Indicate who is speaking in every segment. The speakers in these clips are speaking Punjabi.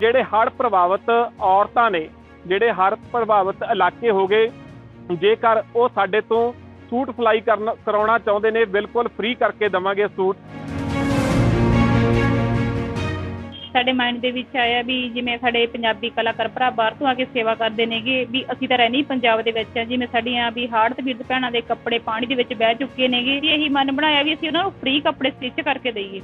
Speaker 1: ਜਿਹੜੇ ਹੜ੍ਹ ਪ੍ਰਭਾਵਿਤ ਔਰਤਾਂ ਨੇ, ਜਿਹੜੇ ਹੜ੍ਹ ਪ੍ਰਭਾਵਿਤ ਇਲਾਕੇ ਹੋ ਗਏ, ਜੇਕਰ ਉਹ ਸਾਡੇ ਤੋਂ ਸੂਟ ਫਲਾਈ ਕਰਨ, ਕਰਾਉਣਾ ਚਾਹੁੰਦੇ ਨੇ, ਬਿਲਕੁਲ ਫ੍ਰੀ ਕਰਕੇ ਦਵਾਂਗੇ ਸੂਟ।
Speaker 2: ਸਾਡੇ ਮਾਈਂਡ ਦੇ ਵਿੱਚ ਆਇਆ ਵੀ ਜਿਵੇਂ ਸਾਡੇ ਪੰਜਾਬੀ ਕਲਾਕਾਰ ਭਰਾ ਬਾਹਰ ਤੋਂ ਆ ਕੇ ਸੇਵਾ ਕਰਦੇ ਨੇਗੇ, ਵੀ ਅਸੀਂ ਤਾਂ ਰਹਿਣੀ ਪੰਜਾਬ ਦੇ ਵਿੱਚ ਆ, ਜਿਵੇਂ ਸਾਡੀਆਂ ਵੀ ਹਾਰਟ ਤੇ ਬਿਰਧ ਭੈਣਾਂ ਦੇ ਕੱਪੜੇ ਪਾਣੀ ਦੇ ਵਿੱਚ ਬਹਿ ਚੁੱਕੇ ਨੇਗੇ ਜੀ ਇਹੀ ਮਨ ਬਣਾਇਆ ਵੀ ਅਸੀਂ ਉਹਨਾਂ ਨੂੰ ਫ੍ਰੀ ਕੱਪੜੇ ਸਟਿਚ ਕਰਕੇ ਦਈਏ।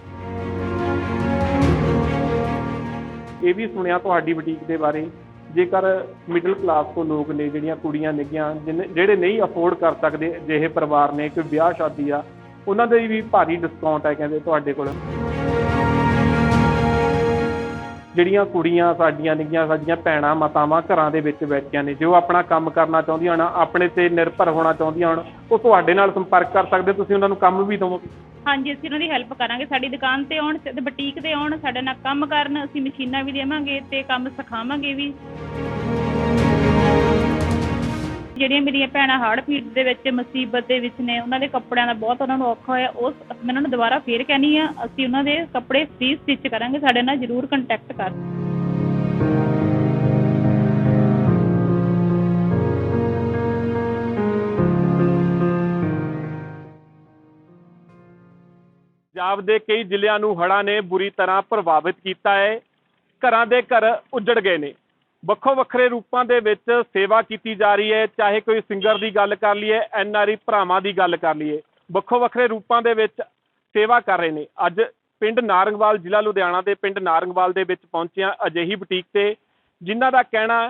Speaker 1: ਇਹ ਵੀ ਸੁਣਿਆ ਤੁਹਾਡੀ ਬੁਟੀਕ ਦੇ ਬਾਰੇ, ਜੇਕਰ ਮਿਡਲ ਕਲਾਸ ਤੋਂ ਲੋਕ ਨੇ, ਜਿਹੜੀਆਂ ਕੁੜੀਆਂ ਨੇਗੀਆਂ ਜਿਹੜੇ ਨਹੀਂ ਅਫੋਰਡ ਕਰ ਸਕਦੇ ਜਿਹੇ ਪਰਿਵਾਰ ਨੇ, ਕੋਈ ਵਿਆਹ ਸ਼ਾਦੀ ਆ, ਉਹਨਾਂ ਦੇ ਵੀ ਭਾਰੀ ਡਿਸਕਾਊਂਟ ਹੈ ਕਹਿੰਦੇ ਤੁਹਾਡੇ ਕੋਲ। ਜਿਹੜੀਆਂ ਕੁੜੀਆਂ ਸਾਡੀਆਂ ਨੇਗੀਆਂ, ਸਾਡੀਆਂ ਭੈਣਾਂ ਮਾਤਾਵਾਂ ਘਰਾਂ ਦੇ ਵਿੱਚ ਬੈਠੀਆਂ ਨੇ, ਜੋ ਆਪਣਾ ਕੰਮ ਕਰਨਾ ਚਾਹੁੰਦੀਆਂ ਹਨ, ਆਪਣੇ ਤੇ ਨਿਰਭਰ ਹੋਣਾ ਚਾਹੁੰਦੀਆਂ ਹਨ, ਉਹ ਤੁਹਾਡੇ ਨਾਲ ਸੰਪਰਕ ਕਰ ਸਕਦੇ, ਤੁਸੀਂ ਉਹਨਾਂ ਨੂੰ ਕੰਮ ਵੀ ਦਵੋਗੇ।
Speaker 2: ਹਾਂਜੀ, ਅਸੀਂ ਉਹਨਾਂ ਦੀ ਹੈਲਪ ਕਰਾਂਗੇ। ਸਾਡੀ ਦੁਕਾਨ ਤੇ ਆਉਣ, ਤੇ ਬੁਟੀਕ ਤੇ ਆਉਣ, ਸਾਡੇ ਨਾਲ ਕੰਮ ਕਰਨ, ਅਸੀਂ ਮਸ਼ੀਨਾਂ ਵੀ ਦੇਵਾਂਗੇ ਤੇ ਕੰਮ ਸਿਖਾਵਾਂਗੇ ਵੀ। ਜਿਹੜੀਆਂ ਮੇਰੀਆਂ ਭੈਣਾਂ ਹਾਰਟ ਪੀੜ ਦੇ ਵਿੱਚ ਮੁਸੀਬਤ ਦੇ ਵਿੱਚ ਨੇ, ਉਹਨਾਂ ਦੇ ਕੱਪੜਿਆਂ ਦਾ ਬਹੁਤ ਉਹਨਾਂ ਨੂੰ ਔਖਾ ਹੋਇਆ। ਉਸ ਮੈਂ ਉਹਨਾਂ ਨੂੰ ਦੁਬਾਰਾ ਫਿਰ ਕਹਿਣੀ ਆ ਅਸੀਂ ਉਹਨਾਂ ਦੇ ਕੱਪੜੇ ਫ੍ਰੀ ਸਟਿਚ ਕਰਾਂਗੇ, ਸਾਡੇ ਨਾਲ ਜ਼ਰੂਰ ਕੰਟੈਕਟ ਕਰ।
Speaker 1: ਪੰਜਾਬ ਦੇ ਕਈ ਜ਼ਿਲ੍ਹਿਆਂ ਨੂੰ ਹੜ੍ਹਾਂ ਨੇ ਬੁਰੀ ਤਰ੍ਹਾਂ ਪ੍ਰਭਾਵਿਤ ਕੀਤਾ ਹੈ। ਘਰਾਂ ਦੇ ਘਰ ਉੱਜੜ ਗਏ ਨੇ। ਵੱਖੋ ਵੱਖਰੇ ਰੂਪਾਂ ਦੇ ਵਿੱਚ ਸੇਵਾ ਕੀਤੀ ਜਾ ਰਹੀ ਹੈ। ਚਾਹੇ ਕੋਈ ਸਿੰਗਰ ਦੀ ਗੱਲ ਕਰ ਲਈਏ ਐਨਆਰਈ ਭਰਾਵਾਂ ਦੀ ਗੱਲ ਕਰ ਲਈਏ, ਵੱਖੋ ਵੱਖਰੇ ਰੂਪਾਂ ਦੇ ਵਿੱਚ ਸੇਵਾ ਕਰ ਰਹੇ ਨੇ। ਅੱਜ ਪਿੰਡ ਨਾਰੰਗਵਾਲ, ਜ਼ਿਲ੍ਹਾ ਲੁਧਿਆਣਾ ਦੇ ਪਿੰਡ ਨਾਰੰਗਵਾਲ ਦੇ ਵਿੱਚ ਪਹੁੰਚਿਆ ਅਜਿਹੀ ਬੁਟੀਕ ਤੇ, ਜਿਨ੍ਹਾਂ ਦਾ ਕਹਿਣਾ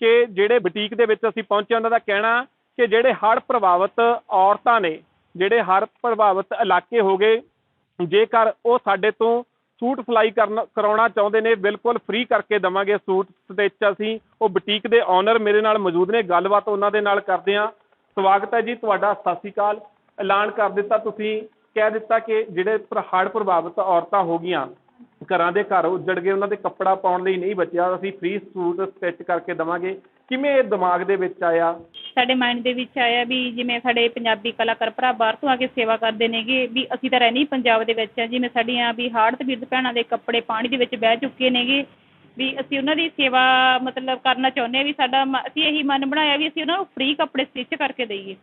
Speaker 1: ਕਿ ਜਿਹੜੇ ਬੁਟੀਕ ਦੇ ਵਿੱਚ ਅਸੀਂ ਪਹੁੰਚੇ ਉਹਨਾਂ ਦਾ ਕਹਿਣਾ ਕਿ ਜਿਹੜੇ ਹੜ੍ਹ ਪ੍ਰਭਾਵਿਤ ਔਰਤਾਂ ਨੇ, ਜਿਹੜੇ ਹੜ੍ਹ ਪ੍ਰਭਾਵਿਤ ਇਲਾਕੇ ਹੋ ਗਏ ਜੇਕਰ ਉਹ ਸਾਡੇ ਤੋਂ ਸੂਟ ਫਲਾਈ ਕਰਨਾ, ਕਰਾਉਣਾ ਚਾਹੁੰਦੇ ਨੇ, ਬਿਲਕੁਲ ਫ੍ਰੀ ਕਰਕੇ ਦਵਾਂਗੇ ਸੂਟ। ਸਟਿਚ ਅਸੀਂ, ਉਹ ਬੁਟੀਕ ਦੇ ਓਨਰ ਮੇਰੇ ਨਾਲ ਮੌਜੂਦ ਨੇ, ਗੱਲਬਾਤ ਉਹਨਾਂ ਦੇ ਨਾਲ ਕਰਦੇ ਹਾਂ। ਸਵਾਗਤ ਹੈ ਜੀ ਤੁਹਾਡਾ, ਸਤਿ ਸ਼੍ਰੀ ਅਕਾਲ। ਐਲਾਨ ਕਰ ਦਿੱਤਾ ਤੁਸੀਂ, ਕਹਿ ਦਿੱਤਾ ਕਿ ਜਿਹੜੇ ਪ੍ਰ- ਹੜ੍ਹ ਪ੍ਰਭਾਵਿਤ ਔਰਤਾਂ ਹੋ ਗਈਆਂ, ਘਰਾਂ ਦੇ ਘਰ ਉੱਜੜ ਗਏ, ਉਹਨਾਂ ਦੇ ਕੱਪੜਾ ਪਾਉਣ ਲਈ ਨਹੀਂ ਬਚਿਆ, ਅਸੀਂ ਫ੍ਰੀ ਸੂਟ ਸਟਿਚ ਕਰਕੇ ਦਵਾਂਗੇ। ਕਿਵੇਂ ਇਹ ਦਿਮਾਗ ਦੇ ਵਿੱਚ ਆਇਆ?
Speaker 2: ਸਾਡੇ ਮਾਈਂਡ ਦੇ ਵਿੱਚ ਆਇਆ ਵੀ ਜਿਵੇਂ ਸਾਡੇ ਪੰਜਾਬੀ ਕਲਾਕਾਰ ਭਰਾ ਬਾਹਰ ਤੋਂ ਆ ਕੇ ਸੇਵਾ ਕਰਦੇ ਨੇਗੇ ਵੀ ਅਸੀਂ ਤਾਂ ਰਹਿਣੀ ਪੰਜਾਬ ਦੇ ਵਿੱਚ ਆ ਜਿਵੇਂ ਸਾਡੀਆਂ ਵੀ ਹਾਰਟ ਬਿਰਧ ਭੈਣਾਂ ਦੇ ਕੱਪੜੇ ਪਾਣੀ ਦੇ ਵਿੱਚ ਬਹਿ ਚੁੱਕੇ ਨੇਗੇ ਵੀ ਅਸੀਂ ਉਹਨਾਂ ਦੀ ਸੇਵਾ ਮਤਲਬ ਕਰਨਾ ਚਾਹੁੰਦੇ ਆ ਵੀ ਸਾਡਾ ਮ- ਅਸੀਂ ਇਹੀ ਮਨ ਬਣਾਇਆ ਵੀ ਅਸੀਂ ਉਹਨਾਂ ਨੂੰ ਫ੍ਰੀ ਕੱਪੜੇ ਸਟਿਚ ਕਰਕੇ ਦਈਏ।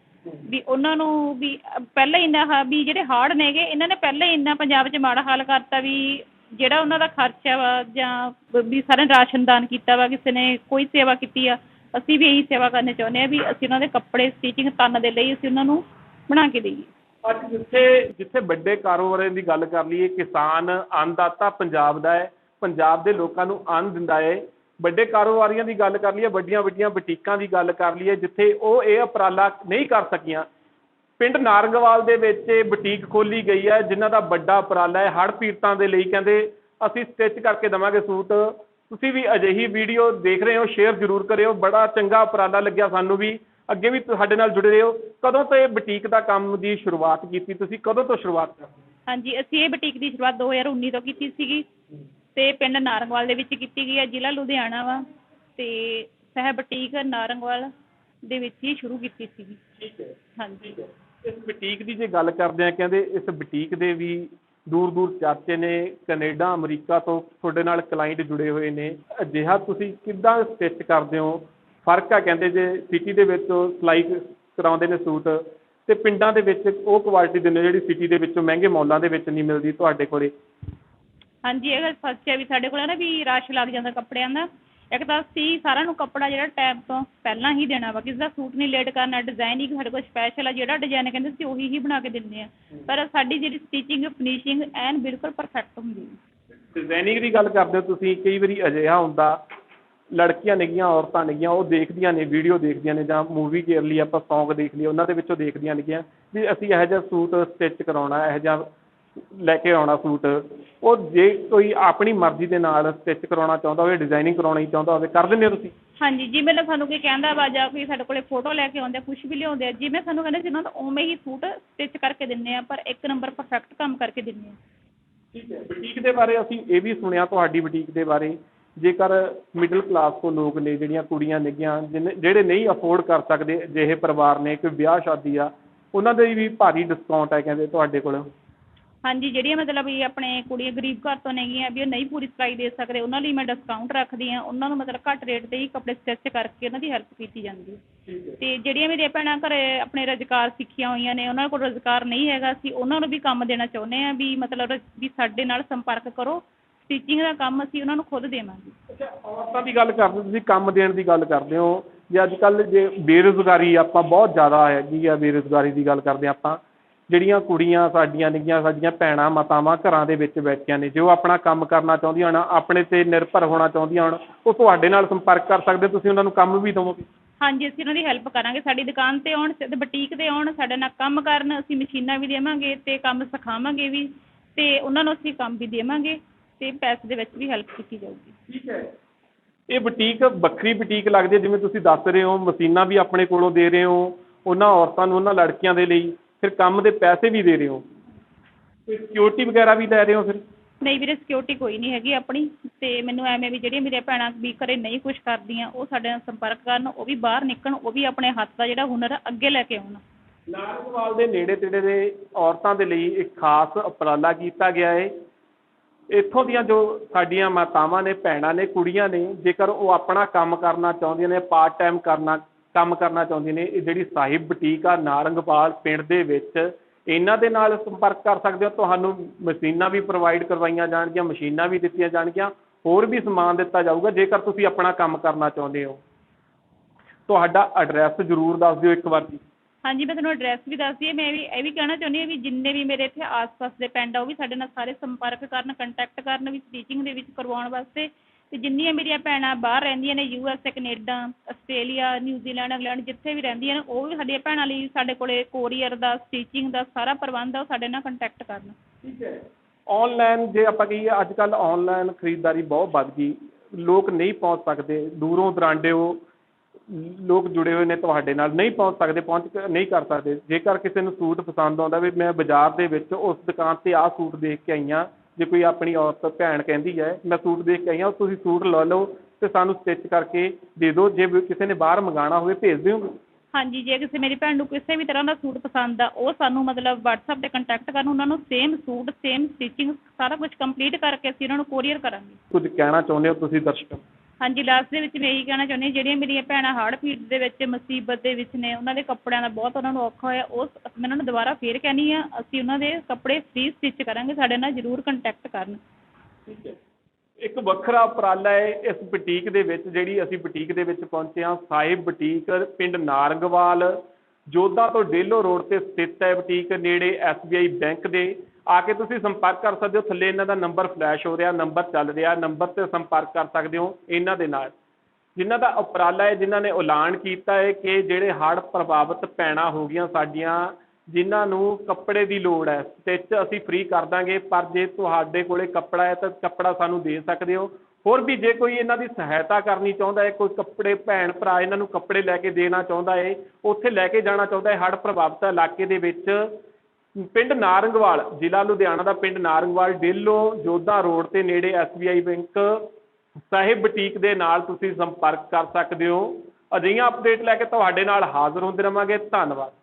Speaker 2: ਵੀ ਉਹਨਾਂ ਨੂੰ ਵੀ ਅ, ਪਹਿਲਾਂ ਹੀ ਇੰਨਾ ਵੀ ਜਿਹੜੇ ਹਾਰਡ ਨੇਗੇ ਇਹਨਾਂ ਨੇ ਪਹਿਲਾਂ ਹੀ ਇੰਨਾ ਪੰਜਾਬ 'ਚ ਮਾੜਾ ਹਾਲ ਕਰਤਾ ਵੀ ਜਿਹੜਾ ਉਹਨਾਂ ਦਾ ਖਰਚਾ ਵਾ ਜਾਂ ਵੀ ਸਾਰੇ ਰਾਸ਼ਨ ਦਾਨ ਕੀਤਾ ਵਾ ਕਿਸੇ ਨੇ ਕੋਈ ਸੇਵਾ ਕੀਤੀ ਆ ਅਸੀਂ ਵੀ ਇਹੀ ਸੇਵਾ ਕਰਨੀ ਚਾਹੁੰਦੇ ਆ ਵੀ ਅਸੀਂ ਉਹਨਾਂ ਦੇ ਕੱਪੜੇ ਸਟਿਚਿੰਗ ਤਨ ਦੇ ਲਈ ਅਸੀਂ ਉਹਨਾਂ ਨੂੰ ਬਣਾ ਕੇ ਦਈਏ।
Speaker 1: ਅੱਜ ਜਿੱਥੇ ਜਿੱਥੇ ਵੱਡੇ ਕਾਰੋਬਾਰਾਂ ਦੀ ਗੱਲ ਕਰ ਲਈਏ, ਕਿਸਾਨ ਅੰਨਦਾਤਾ ਪੰਜਾਬ ਦਾ ਹੈ, ਪੰਜਾਬ ਦੇ ਲੋਕਾਂ ਨੂੰ ਅੰਨ ਦਿੰਦਾ ਹੈ। ਵੱਡੇ ਕਾਰੋਬਾਰੀਆਂ ਦੀ ਗੱਲ ਕਰ ਲਈਏ, ਵੱਡੀਆਂ ਵੱਡੀਆਂ ਬੁਟੀਕਾਂ ਦੀ ਗੱਲ ਕਰ ਲਈਏ, ਜਿੱਥੇ ਉਹ ਇਹ ਉਪਰਾਲਾ ਨਹੀਂ ਕਰ ਸਕੀਆਂ। ਪਿੰਡ ਨਾਰੰਗਵਾਲ ਦੇ ਵਿੱਚ ਇਹ ਬੁਟੀਕ ਖੋਲੀ ਗਈ ਹੈ, ਜਿਨ੍ਹਾਂ ਦਾ ਵੱਡਾ ਉਪਰਾਲਾ ਹੈ, ਹੜ੍ਹ ਪੀੜਤਾਂ ਦੇ ਲਈ ਕਹਿੰਦੇ, ਅਸੀਂ ਸਟਿਚ ਕਰਕੇ ਦਵਾਂਗੇ ਸੂਟ। ਤੁਸੀਂ ਵੀ ਅਜਿਹੀ ਵੀਡੀਓ ਦੇਖ ਰਹੇ ਹੋ ਸ਼ੇਅਰ ਜ਼ਰੂਰ ਕਰਿਓ। ਬੜਾ ਚੰਗਾ ਉਪਰਾਲਾ ਲੱਗਿਆ ਸਾਨੂੰ ਵੀ। ਅੱਗੇ ਵੀ ਤੁਹਾਡੇ ਨਾਲ ਜੁੜੇ ਰਹੋ। ਕਦੋਂ ਤੋਂ ਇਹ ਬੁਟੀਕ ਦਾ ਕੰਮ ਦੀ ਸ਼ੁਰੂਆਤ ਕੀਤੀ ਤੁਸੀਂ? ਕਦੋਂ ਤੋਂ ਸ਼ੁਰੂਆਤ ਕਰਦੇ
Speaker 2: ਹਾਂਜੀ ਅਸੀਂ ਇਹ ਬੁਟੀਕ ਦੀ ਸ਼ੁਰੂਆਤ 2019 ਤੋਂ ਕੀਤੀ ਸੀਗੀ ਤੇ ਪਿੰਡ ਨਾਰੰਗਵਾਲ ਦੇ ਵਿੱਚ ਕੀਤੀ ਗਈ ਹੈ। ਜ਼ਿਲ੍ਹਾ ਲੁਧਿਆਣਾ ਵਾ ਤੇ ਸਹਿ ਬੁਟੀਕ ਨਾਰੰਗਵਾਲ ਦੇ ਵਿੱਚ ਹੀ ਸ਼ੁਰੂ ਕੀਤੀ ਸੀਗੀ।
Speaker 1: ਠੀਕ ਹੈ।
Speaker 2: ਹਾਂਜੀ।
Speaker 1: ਇਸ ਬੁਟੀਕ ਦੀ ਜੇ ਗੱਲ ਕਰਦੇ ਆ ਕਹਿੰਦੇ ਇਸ ਬੁਟੀਕ ਦੇ ਵੀ ਦੂਰ ਦੂਰ ਚਾਚੇ ਨੇ, ਕੈਨੇਡਾ, ਅਮਰੀਕਾ ਤੋਂ ਤੁਹਾਡੇ ਨਾਲ ਕਲਾਇੰਟ ਜੁੜੇ ਹੋਏ ਨੇ। ਅਜਿਹਾ ਤੁਸੀਂ ਕਿੱਦਾਂ ਸਟਿਚ ਕਰਦੇ ਹੋ? ਫ਼ਰਕ ਆ ਕਹਿੰਦੇ ਜੇ ਸਿਟੀ ਦੇ ਵਿੱਚ ਸਿਲਾਈ ਕਰਾਉਂਦੇ ਨੇ ਸੂਟ, ਤੇ ਪਿੰਡਾਂ ਦੇ ਵਿੱਚ ਉਹ ਕੁਆਲਿਟੀ ਦਿੰਦੇ ਜਿਹੜੀ ਸਿਟੀ ਦੇ ਵਿੱਚੋਂ ਮਹਿੰਗੇ ਮੌਲਾਂ ਦੇ ਵਿੱਚ ਨਹੀਂ ਮਿਲਦੀ ਤੁਹਾਡੇ ਕੋਲੇ?
Speaker 2: ਹਾਂਜੀ, ਇਹ ਗੱਲ ਹੈ ਵੀ ਸਾਡੇ ਕੋਲ ਨਾ ਵੀ ਰਸ਼ ਲੱਗ ਜਾਂਦਾ ਕੱਪੜਿਆਂ ਦਾ। ਇੱਕ ਤਾਂ ਅਸੀਂ ਸਾਰਿਆਂ ਨੂੰ ਕੱਪੜਾ ਜਿਹੜਾ ਟਾਈਮ ਤੋਂ ਪਹਿਲਾਂ ਹੀ ਦੇਣਾ ਵਾ, ਕਿਸੇ ਦਾ ਸੂਟ ਨਹੀਂ ਲੇਟ ਕਰਨਾ ਡਿਜ਼ਾਈਨਿੰਗ ਸਾਡੇ ਕੋਲ ਸਪੈਸ਼ਲ ਆ, ਜਿਹੜਾ ਡਿਜ਼ਾਈਨ ਕਹਿੰਦੇ ਅਸੀਂ ਉਹੀ ਹੀ ਬਣਾ ਕੇ ਦਿੰਦੇ ਆ। ਪਰ ਸਾਡੀ ਜਿਹੜੀ ਸਟਿਚਿੰਗ ਫਿਨਿਸ਼ਿੰਗ ਐਨ ਬਿਲਕੁਲ ਪਰਫੈਕਟ ਹੁੰਦੀ ਹੈ
Speaker 1: ਦੀ ਗੱਲ ਕਰਦੇ ਹੋ ਤੁਸੀਂ, ਕਈ ਵਾਰੀ ਅਜਿਹਾ ਹੁੰਦਾ, ਲੜਕੀਆਂ ਨੇਗੀਆਂ, ਔਰਤਾਂ ਨੇਗੀਆਂ, ਉਹ ਦੇਖਦੀਆਂ ਨੇ ਵੀਡੀਓ ਦੇਖਦੀਆਂ ਨੇ, ਜਾਂ ਮੂਵੀ ਕੇਅਰ ਲਈ, ਆਪਾਂ ਸੌਂਗ ਦੇਖ ਲਈ ਉਹਨਾਂ ਦੇ ਵਿੱਚੋਂ ਦੇਖਦੀਆਂ ਨੇਗੀਆਂ, ਵੀ ਅਸੀਂ ਇਹੋ ਜਿਹਾ ਸੂਟ ਸਟਿਚ ਕਰਾਉਣਾ, ਇਹੋ ਜਿਹਾ ਲੈ ਕੇ ਆਉਣਾ ਸੂਟ ਉਹ ਜੇ ਕੋਈ ਆਪਣੀ ਮਰਜ਼ੀ ਦੇ ਨਾਲ ਸਟਿਚ ਕਰਾਉਣਾ ਚਾਹੁੰਦਾ ਹੋਵੇ ਡਿਜ਼ਾਈਨਿੰਗ ਕਰਾਉਣੀ ਚਾਹੁੰਦਾ ਹੋਵੇ ਕਰ ਦਿੰਦੇ ਹੋ ਤੁਸੀਂ?
Speaker 2: ਹਾਂਜੀ ਜਿਵੇਂ ਨਾ ਸਾਨੂੰ ਕੋਈ ਕਹਿੰਦਾ ਵਾ ਜਾਂ ਕੋਈ ਸਾਡੇ ਕੋਲੇ ਫੋਟੋ ਲੈ ਕੇ ਆਉਂਦੇ ਕੁਝ ਵੀ ਲਿਆਉਂਦੇ ਆ ਜਿਵੇਂ ਸਾਨੂੰ ਕਹਿੰਦੇ ਉਹਨਾਂ ਦਾ ਉਵੇਂ ਹੀ ਸੂਟ ਸਟਿਚ ਕਰਕੇ ਦਿੰਨੇ ਆ ਪਰ ਇੱਕ ਨੰਬਰ ਪਰਫੈਕਟ ਕੰਮ ਕਰਕੇ ਦਿੰਨੇ ਆ।
Speaker 1: ਠੀਕ ਹੈ ਬੁਟੀਕ ਦੇ ਬਾਰੇ ਅਸੀਂ ਇਹ ਵੀ ਸੁਣਿਆ ਤੁਹਾਡੀ ਬੁਟੀਕ ਦੇ ਬਾਰੇ। ਜੇਕਰ ਮਿਡਲ ਕਲਾਸ ਤੋਂ ਲੋਕ ਨੇ ਜਿਹੜੀਆਂ ਕੁੜੀਆਂ ਨੇਗੀਆਂ ਜਿਹੜੇ ਨਹੀਂ ਅਫੋਰਡ ਕਰ ਸਕਦੇ ਜਿਹੇ ਪਰਿਵਾਰ ਨੇ ਕੋਈ ਵਿਆਹ ਸ਼ਾਦੀ ਆ ਉਹਨਾਂ ਦੇ ਵੀ ਭਾਰੀ ਡਿਸਕਾਊਂਟ ਹੈ ਕਹਿੰਦੇ ਤੁਹਾਡੇ ਕੋਲ।
Speaker 2: ਹਾਂਜੀ ਜਿਹੜੀਆਂ ਮਤਲਬ ਵੀ ਆਪਣੇ ਕੁੜੀਆਂ ਗਰੀਬ ਘਰ ਤੋਂ ਨੇਗੀਆਂ ਵੀ ਉਹ ਨਹੀਂ ਪੂਰੀ ਸਿਲਾਈ ਦੇ ਸਕਦੇ ਉਹਨਾਂ ਲਈ ਮੈਂ ਡਿਸਕਾਊਂਟ ਰੱਖਦੀ ਹਾਂ ਉਹਨਾਂ ਨੂੰ ਮਤਲਬ ਘੱਟ ਰੇਟ ਤੇ ਹੀ ਕੱਪੜੇ ਸਟਿਚ ਕਰਕੇ ਉਹਨਾਂ ਦੀ ਹੈਲਪ ਕੀਤੀ ਜਾਂਦੀ ਹੈ। ਤੇ ਜਿਹੜੀਆਂ ਮੇਰੀਆਂ ਭੈਣਾਂ ਘਰੇ ਆਪਣੇ ਰੁਜ਼ਗਾਰ ਸਿੱਖੀਆਂ ਹੋਈਆਂ ਨੇ ਉਹਨਾਂ ਕੋਲ ਰੁਜ਼ਗਾਰ ਨਹੀਂ ਹੈਗਾ ਅਸੀਂ ਉਹਨਾਂ ਨੂੰ ਵੀ ਕੰਮ ਦੇਣਾ ਚਾਹੁੰਦੇ ਹਾਂ ਵੀ ਮਤਲਬ ਵੀ ਸਾਡੇ ਨਾਲ ਸੰਪਰਕ ਕਰੋ ਸਟਿਚਿੰਗ ਦਾ ਕੰਮ ਅਸੀਂ ਉਹਨਾਂ ਨੂੰ ਖੁਦ ਦੇਵਾਂਗੇ।
Speaker 1: ਅੱਛਾ ਔਰਤਾਂ ਦੀ ਗੱਲ ਕਰਦੇ ਤੁਸੀਂ ਕੰਮ ਦੇਣ ਦੀ ਗੱਲ ਕਰਦੇ ਹੋ ਜੇ ਅੱਜ ਕੱਲ ਜੇ ਬੇਰੁਜ਼ਗਾਰੀ ਆਪਾਂ ਬਹੁਤ ਜ਼ਿਆਦਾ ਹੈਗੀ ਆ ਬੇਰੁਜ਼ਗਾਰੀ ਦੀ ਗੱਲ ਕਰਦੇ ਆਪਾਂ ਜਿਹੜੀਆਂ ਕੁੜੀਆਂ ਸਾਡੀਆਂ ਨੇਗੀਆਂ ਸਾਡੀਆਂ ਭੈਣਾਂ ਮਾਤਾਵਾਂ ਘਰਾਂ ਦੇ ਵਿੱਚ ਬੈਠੀਆਂ ਨੇ ਜੋ ਆਪਣਾ ਕੰਮ ਕਰਨਾ ਚਾਹੁੰਦੀਆਂ ਹਨ ਆਪਣੇ ਤੇ ਨਿਰਭਰ ਹੋਣਾ ਚਾਹੁੰਦੀਆਂ ਹਨ ਉਹ ਤੁਹਾਡੇ ਨਾਲ ਸੰਪਰਕ ਕਰ ਸਕਦੇ ਤੁਸੀਂ ਉਹਨਾਂ ਨੂੰ ਕੰਮ ਵੀ ਦੇਵੋਗੇ।
Speaker 2: ਹਾਂਜੀ ਅਸੀਂ ਉਹਨਾਂ ਦੀ ਹੈਲਪ ਕਰਾਂਗੇ। ਸਾਡੀ ਦੁਕਾਨ ਤੇ ਆਉਣ ਤੇ ਬੁਟੀਕ ਤੇ ਆਉਣ ਸਾਡੇ ਨਾਲ ਕੰਮ ਕਰਨ ਅਸੀਂ ਮਸ਼ੀਨਾਂ ਵੀ ਦੇਵਾਂਗੇ ਤੇ ਕੰਮ ਸਿਖਾਵਾਂਗੇ ਵੀ ਤੇ ਉਹਨਾਂ ਨੂੰ ਅਸੀਂ ਕੰਮ ਵੀ ਦੇਵਾਂਗੇ ਤੇ ਪੈਸੇ ਦੇ ਵਿੱਚ ਵੀ ਹੈਲਪ ਕੀਤੀ ਜਾਊਗੀ।
Speaker 1: ਠੀਕ ਹੈ। ਇਹ ਬੁਟੀਕ ਵੱਖਰੀ ਬੁਟੀਕ ਲੱਗਦੀ ਜਿਵੇਂ ਤੁਸੀਂ ਦੱਸ ਰਹੇ ਹੋ ਮਸ਼ੀਨਾਂ ਵੀ ਆਪਣੇ ਕੋਲੋਂ ਦੇ ਰਹੇ ਹੋ ਉਹਨਾਂ ਔਰਤਾਂ ਨੂੰ ਉਹਨਾਂ ਲੜਕੀਆਂ ਦੇ ਲਈ। ਫਿਰ ਕੰਮ ਦੇ ਪੈਸੇ ਵੀ ਦੇ ਰਹੇ ਹੋ। ਕੋਈ ਸਿਕਿਉਰਿਟੀ ਵਗੈਰਾ ਵੀ ਲੈ ਰਹੇ ਹੋ ਫਿਰ?
Speaker 2: ਨਹੀਂ ਵੀਰੇ ਸਿਕਿਉਰਿਟੀ ਕੋਈ ਨਹੀਂ ਹੈਗੀ ਆਪਣੀ। ਤੇ ਮੈਨੂੰ ਐਵੇਂ ਵੀ ਜਿਹੜੀਆਂ ਮੇਰੀਆਂ ਭੈਣਾਂ ਵੀ ਘਰੇ ਨਹੀਂ ਕੁਝ ਕਰਦੀਆਂ ਉਹ ਸਾਡੇ ਨਾਲ ਸੰਪਰਕ ਕਰਨ ਉਹ ਵੀ ਬਾਹਰ ਨਿਕਲਣ ਉਹ ਵੀ ਆਪਣੇ ਹੱਥ ਦਾ ਜਿਹੜਾ ਹੁਨਰ ਅੱਗੇ ਲੈ ਕੇ ਆਉਣ।
Speaker 1: ਨਾਰੰਗਵਾਲ ਦੇ ਨੇੜੇ ਤੇੜੇ ਦੇ ਔਰਤਾਂ ਦੇ ਲਈ ਇੱਕ ਖਾਸ ਉਪਰਾਲਾ ਕੀਤਾ ਗਿਆ ਹੈ ਇੱਥੋਂ ਦੀਆਂ ਜੋ ਸਾਡੀਆਂ ਮਾਤਾਵਾਂ ਨੇ ਭੈਣਾਂ ਨੇ ਕੁੜੀਆਂ ਨੇ ਜੇਕਰ ਉਹ ਆਪਣਾ ਕੰਮ ਕਰਨਾ ਚਾਹੁੰਦੀਆਂ ਨੇ ਪਾਰਟ ਟਾਈਮ ਕਰਨਾ ਕੰਮ ਕਰਨਾ ਚਾਹੁੰਦੀਆਂ ਨੇ, ਇਹ ਜਿਹੜੀ ਸਾਹਿਬ ਬੁਟੀਕ ਆ ਨਾਰੰਗਵਾਲ ਪਿੰਡ ਦੇ ਵਿੱਚ, ਇਹਨਾਂ ਦੇ ਨਾਲ ਸੰਪਰਕ ਕਰ ਸਕਦੇ ਹੋ? ਤੁਹਾਨੂੰ ਮਸ਼ੀਨਾਂ ਵੀ ਪ੍ਰੋਵਾਈਡ ਕਰਵਾਈਆਂ ਜਾਣਗੀਆਂ, ਮਸ਼ੀਨਾਂ ਵੀ ਦਿੱਤੀਆਂ ਜਾਣਗੀਆਂ, ਹੋਰ ਵੀ ਸਮਾਨ ਦਿੱਤਾ ਜਾਊਗਾ, ਜੇਕਰ ਤੁਸੀਂ ਆਪਣਾ ਕੰਮ ਕਰਨਾ ਚਾਹੁੰਦੇ ਹੋ। ਤੁਹਾਡਾ ਐਡਰੈਸ ਜ਼ਰੂਰ ਦੱਸ ਦਿਓ ਇੱਕ ਵਾਰ ਜੀ।
Speaker 2: ਹਾਂਜੀ, ਮੈਂ ਤੁਹਾਨੂੰ ਐਡਰੈਸ ਵੀ ਦੱਸਦੀ ਹਾਂ ਮੈਂ ਵੀ, ਇਹ ਵੀ ਕਹਿਣਾ ਚਾਹੁੰਦੀ ਹਾਂ ਵੀ ਜਿੰਨੇ ਵੀ ਮੇਰੇ ਇੱਥੇ ਆਸ-ਪਾਸ ਦੇ ਪਿੰਡ ਆ, ਉਹ ਵੀ ਸਾਡੇ ਨਾਲ ਸਾਰੇ ਸੰਪਰਕ ਕਰਨ ਕੰਟੈਕਟ ਕਰਨ, ਵੀ ਸਟੀਚਿੰਗ ਦੇ ਵਿੱਚ ਕਰਵਾਉਣ ਵਾਸਤੇ ਤੇ ਜਿੰਨੀਆਂ ਮੇਰੀਆਂ ਭੈਣਾਂ ਬਾਹਰ ਰਹਿੰਦੀਆਂ ਨੇ U S A Canada, Australia New Zealand England ਜਿੱਥੇ ਵੀ ਰਹਿੰਦੀਆਂ ਨੇ, ਉਹ ਵੀ ਸਾਡੀਆਂ ਭੈਣਾਂ ਲਈ ਸਾਡੇ ਕੋਲੇ ਕੋਰੀਅਰ ਦਾ ਸਟੀਚਿੰਗ ਦਾ ਸਾਰਾ ਪ੍ਰਬੰਧ ਆ, ਉਹ ਸਾਡੇ ਨਾਲ ਕੰਟੈਕਟ ਕਰਨ।
Speaker 1: ਠੀਕ ਹੈ। ਆਨਲਾਈਨ ਜੇ ਆਪਾਂ ਕਹੀਏ ਅੱਜ ਕੱਲ ਔਨਲਾਈਨ ਖਰੀਦਦਾਰੀ ਬਹੁਤ ਵੱਧ ਗਈ। ਲੋਕ ਨਹੀਂ ਪਹੁੰਚ ਸਕਦੇ, ਦੂਰੋਂ ਦਰਾਂਡਿਓ ਲੋਕ ਜੁੜੇ ਹੋਏ ਨੇ ਤੁਹਾਡੇ ਨਾਲ, ਨਹੀਂ ਪਹੁੰਚ ਸਕਦੇ, ਪਹੁੰਚ ਨਹੀਂ ਕਰ ਸਕਦੇ। ਜੇਕਰ ਕਿਸੇ ਨੂੰ ਸੂਟ ਪਸੰਦ ਆਉਂਦਾ ਵੀ ਮੈਂ ਬਾਜ਼ਾਰ ਦੇ ਵਿੱਚ ਉਸ ਦੁਕਾਨ ਤੇ ਆਹ ਸੂਟ ਦੇਖ ਕੇ ਆਈ ਹਾਂ ਜੇ ਕੋਈ ਆਪਣੀ ਔਰਤ ਭੈਣ ਕਹਿੰਦੀ ਹੈ ਮੈਂ ਸੂਟ ਦੇਖ ਕੇ ਆਈ ਹਾਂ ਤੁਸੀਂ ਸੂਟ ਲੈ ਲਓ ਤੇ ਸਾਨੂੰ ਸਟਿਚ ਕਰਕੇ ਦੇ ਦਿਓ ਜੇ ਕਿਸੇ ਨੇ ਬਾਹਰ ਮੰਗਾਉਣਾ ਹੋਵੇ ਭੇਜ ਦਿਓਗੇ
Speaker 2: ਹਾਂਜੀ ਜੇ ਕਿਸੇ ਮੇਰੀ ਭੈਣ ਨੂੰ ਕਿਸੇ ਵੀ ਤਰ੍ਹਾਂ ਦਾ ਸੂਟ ਪਸੰਦ ਆ ਉਹ ਸਾਨੂੰ ਮਤਲਬ WhatsApp ਤੇ ਕੰਟੈਕਟ ਕਰਨ ਉਹਨਾਂ ਨੂੰ ਸੇਮ ਸੂਟ ਸੇਮ ਸਟਿਚਿੰਗ ਸਾਰਾ ਕੁਝ ਕੰਪਲੀਟ ਕਰਕੇ ਅਸੀਂ ਉਹਨਾਂ ਨੂੰ ਕੋਰੀਅਰ ਕਰਾਂਗੇ
Speaker 1: ਕੁਝ ਕਹਿਣਾ ਚਾਹੁੰਦੇ ਹੋ ਤੁਸੀਂ ਦਰਸ਼ਕਾਂ?
Speaker 2: ਹਾਂਜੀ ਲਾਸਟ ਦੇ ਵਿੱਚ ਮੈਂ ਇਹੀ ਕਹਿਣਾ ਚਾਹੁੰਦੀ ਜਿਹੜੀਆਂ ਮੇਰੀਆਂ ਭੈਣਾਂ ਹੜ੍ਹ ਪੀੜ ਦੇ ਵਿੱਚ ਮੁਸੀਬਤ ਦੇ ਵਿੱਚ ਨੇ, ਉਹਨਾਂ ਦੇ ਕੱਪੜਿਆਂ ਦਾ ਬਹੁਤ ਉਹਨਾਂ ਨੂੰ ਔਖਾ ਹੋਇਆ ਉਸ ਮੈਂ ਉਹਨਾਂ ਨੂੰ ਦੁਬਾਰਾ ਫੇਰ ਕਹਿੰਦੀ ਆ ਅਸੀਂ ਉਹਨਾਂ ਦੇ ਕੱਪੜੇ ਫ੍ਰੀ ਸਟਿਚ ਕਰਾਂਗੇ, ਸਾਡੇ ਨਾਲ ਜ਼ਰੂਰ ਕੰਟੈਕਟ ਕਰਨ।
Speaker 1: ਠੀਕ ਹੈ। ਇੱਕ ਵੱਖਰਾ ਉਪਰਾਲਾ ਹੈ ਇਸ ਬੁਟੀਕ ਦੇ ਵਿੱਚ, ਜਿਹੜੀ ਅਸੀਂ ਬੁਟੀਕ ਦੇ ਵਿੱਚ ਪਹੁੰਚੇ ਹਾਂ, ਸਾਹਿਬ ਬੁਟੀਕ, ਪਿੰਡ ਨਾਰੰਗਵਾਲ। ਜੋਧਾ ਤੋਂ ਡੇਲੋ ਰੋਡ ਤੇ ਸਥਿਤ ਹੈ ਬੁਟੀਕ, ਨੇੜੇ SBI ਬੈਂਕ ਦੇ। ਆ ਕੇ ਤੁਸੀਂ ਸੰਪਰਕ ਕਰ ਸਕਦੇ ਹੋ। ਥੱਲੇ ਇਹਨਾਂ ਦਾ ਨੰਬਰ ਫਲੈਸ਼ ਹੋ ਰਿਹਾ ਨੰਬਰ ਚੱਲ ਰਿਹਾ ਨੰਬਰ ਤੇ ਸੰਪਰਕ ਕਰ ਸਕਦੇ ਹੋ ਇਹਨਾਂ ਦੇ ਨਾਲ। ਜਿਨ੍ਹਾਂ ਦਾ ਉਪਰਾਲਾ ਹੈ, ਜਿਨ੍ਹਾਂ ਨੇ ਐਲਾਨ ਕੀਤਾ ਹੈ ਕਿ ਜਿਹੜੇ ਹੜ੍ਹ ਪ੍ਰਭਾਵਿਤ ਭੈਣਾਂ ਹੋ ਗਈਆਂ ਸਾਡੀਆਂ, ਜਿਨ੍ਹਾਂ ਨੂੰ ਕੱਪੜੇ ਦੀ ਲੋੜ ਹੈ, ਸਟਿਚ ਅਸੀਂ ਫ੍ਰੀ ਕਰ ਦਾਂਗੇ, ਪਰ ਜੇ ਤੁਹਾਡੇ ਕੋਲੇ ਕੱਪੜਾ ਹੈ ਤਾਂ ਕੱਪੜਾ ਸਾਨੂੰ ਦੇ ਸਕਦੇ ਹੋ। ਹੋਰ ਵੀ ਜੇ ਕੋਈ ਇਹਨਾਂ ਦੀ ਸਹਾਇਤਾ ਕਰਨੀ ਚਾਹੁੰਦਾ ਹੈ, ਕੋਈ ਕੱਪੜੇ, ਭੈਣ ਭਰਾ ਇਹਨਾਂ ਨੂੰ ਕੱਪੜੇ ਲੈ ਕੇ ਦੇਣਾ ਚਾਹੁੰਦਾ ਹੈ, ਉੱਥੇ ਲੈ ਕੇ ਜਾਣਾ ਚਾਹੁੰਦਾ ਹੈ, ਹੜ੍ਹ ਪ੍ਰਭਾਵਿਤ ਇਲਾਕੇ ਦੇ ਵਿੱਚ ਪਿੰਡ ਨਾਰੰਗਵਾਲ, ਜ਼ਿਲ੍ਹਾ ਲੁਧਿਆਣਾ ਦਾ ਪਿੰਡ ਨਾਰੰਗਵਾਲ, ਡੇਲੋ, ਜੋਧਾ ਰੋਡ ਤੇ ਨੇੜੇ SBI ਬੈਂਕ ਸਾਹਿਬ ਬੁਟੀਕ ਦੇ ਨਾਲ ਤੁਸੀਂ ਸੰਪਰਕ ਕਰ ਸਕਦੇ ਹੋ। ਅਜਿਹੀਆਂ ਅਪਡੇਟ ਲੈ ਕੇ ਤੁਹਾਡੇ ਨਾਲ ਹਾਜ਼ਰ ਹੁੰਦੇ ਰਵਾਂਗੇ। ਧੰਨਵਾਦ।